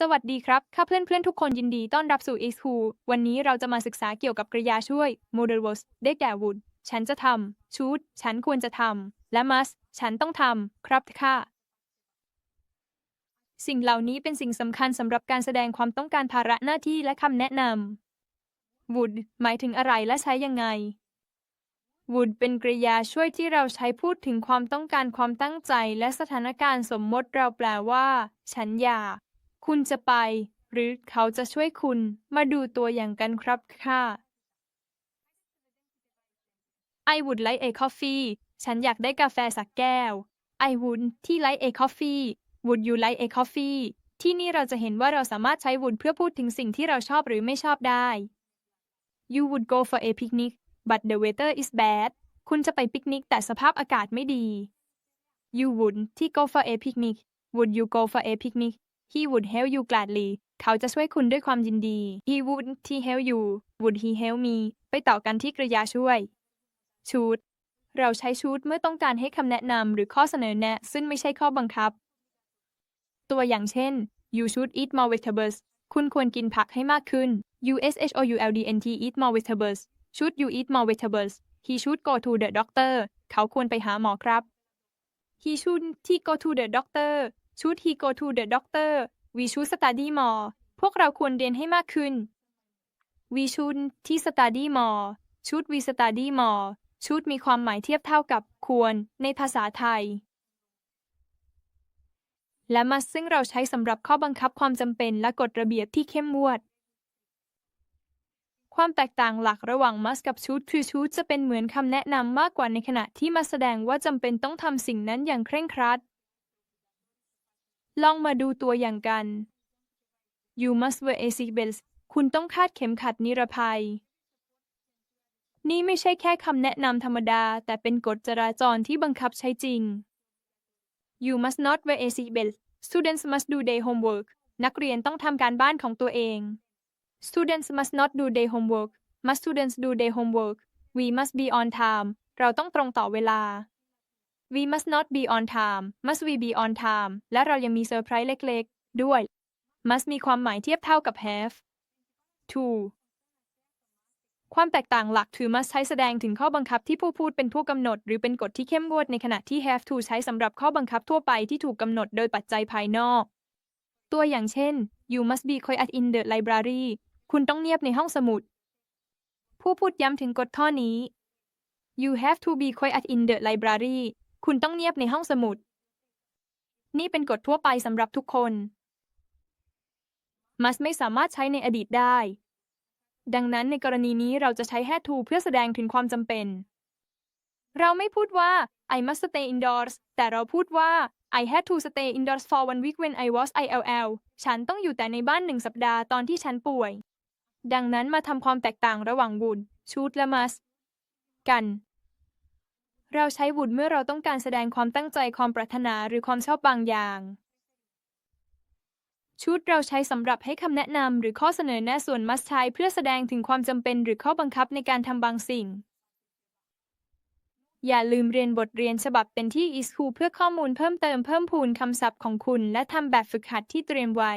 สวัสดีครับข้าเพื่อนๆ ทุกคนยินดีต้อนรับสู่ X c o o l วันนี้เราจะมาศึกษาเกี่ยวกับกริยาช่วย Modal verbs ได้แก่ would ฉันจะทำ should ฉันควรจะทำ และ must ฉันต้องทำ ครับค่ะ สิ่งเหล่านี้เป็นสิ่งสำคัญสำหรับการแสดงความต้องการภาระหน้าที่และคำแนะนำ would หมายถึงอะไรและใช้ยังไง would เป็นกริยาช่วยที่เราใช้พูดถึงความต้องการความตั้งใจ และสถานการณ์สมมติเราแปลว่า ฉันอยาก คุณจะไป หรือเขาจะช่วยคุณ มาดูตัวอย่างกันครับค่ะ I would like a coffee ฉันอยากได้กาแฟสักแก้ว I would ที่ like a coffee Would you like a coffee ที่นี่เราจะเห็นว่าเราสามารถใช้ would เพื่อพูดถึงสิ่งที่เราชอบหรือไม่ชอบได้ You would go for a picnic but the weather is bad คุณจะไปปิกนิกแต่สภาพอากาศไม่ดี You would ที่ go for a picnic Would you go for a picnic He would help you gladly เขาจะช่วยคุณด้วยความยินดี He would ที่ help you Would he help me ไปต่อกันที่กริยาช่วย should เราใช้ should เมื่อต้องการให้คำแนะนำหรือข้อเสนอแนะ ซึ่งไม่ใช่ข้อบังคับ ตัวอย่างเช่น You should eat more vegetables คุณควรกินผักให้มากขึ้น U S H O U L D N T eat more vegetables Should you eat more vegetables He should go to the doctor เขาควรไปหาหมอครับ He should ที่ go to the doctor Should he go to the doctor We should study more พวกเราควรเรียนให้มากขึ้น We should ที่ study more Should we study more Should มีความหมายเทียบเท่ากับควร ในภาษาไทย และ must ซึ่งเราใช้สำหรับข้อบังคับความจำเป็นและกฎระเบียบที่เข้มงวด ความแตกต่างหลักระหว่าง must กับ should คือ should จะเป็นเหมือนคำแนะนำมากกว่าในขณะที่มาแสดงว่าจำเป็นต้องทำสิ่งนั้นอย่างเคร่งครัด ลองมาดูตัวอย่างกัน You must wear a seat belt คุณต้องคาดเข็มขัดนิรภัย นี่ไม่ใช่แค่คำแนะนำธรรมดา แต่เป็นกฎจราจรที่บังคับใช้จริง You must not wear a seat belt Students must do their homework นักเรียนต้องทำการบ้านของตัวเอง Students must not do their homework Must students do their homework We must be on time เราต้องตรงต่อเวลา We must not be on time Must we be on time และเรายังมีเซอร์ไพรส์เล็ก ๆ ด้วย Must มีความหมายเทียบเท่ากับ have to ความแตกต่างหลักคือ must ใช้แสดงถึงข้อบังคับที่ผู้พูดเป็นผู้กำหนด หรือเป็นกฎที่เข้มงวดในขณะที่ have to ใช้สำหรับข้อบังคับทั่วไปที่ถูกกำหนดโดยปัจจัยภายนอก ตัวอย่างเช่น You must be quiet in the library คุณต้องเงียบในห้องสมุด ผู้พูดย้ำถึงกฎข้อนี้ You have to be quiet in the library คุณต้องเงียบในห้องสมุด นี่เป็นกฎทั่วไปสำหรับทุกคน must ไม่สามารถใช้ในอดีตได้ ดังนั้นในกรณีนี้เราจะใช้ had to เพื่อแสดงถึงความจำเป็น เราไม่พูดว่า I must stay indoors แต่เราพูดว่า I had to stay indoors for one week when I was ILL ฉันต้องอยู่แต่ในบ้านหนึ่งสัปดาห์ตอนที่ฉันป่วย ดังนั้นมาทำความแตกต่างระหว่าง would should และ must กัน เราใช้ would เมื่อเราต้องการแสดงความตั้งใจความปรารถนาหรือความชอบบางอย่าง ชุดเราใช้สำหรับให้คำแนะนำหรือข้อเสนอแนะส่วน must ใช้เพื่อแสดงถึงความจำเป็นหรือข้อบังคับในการทำบางสิ่ง อย่าลืมเรียนบทเรียนฉบับเป็นที่ e s c o o l เพื่อข้อมูลเพิ่มเติมเพิ่มพูนคำศัพท์ของคุณ และทำแบบฝึกหัดที่เตรียมไว้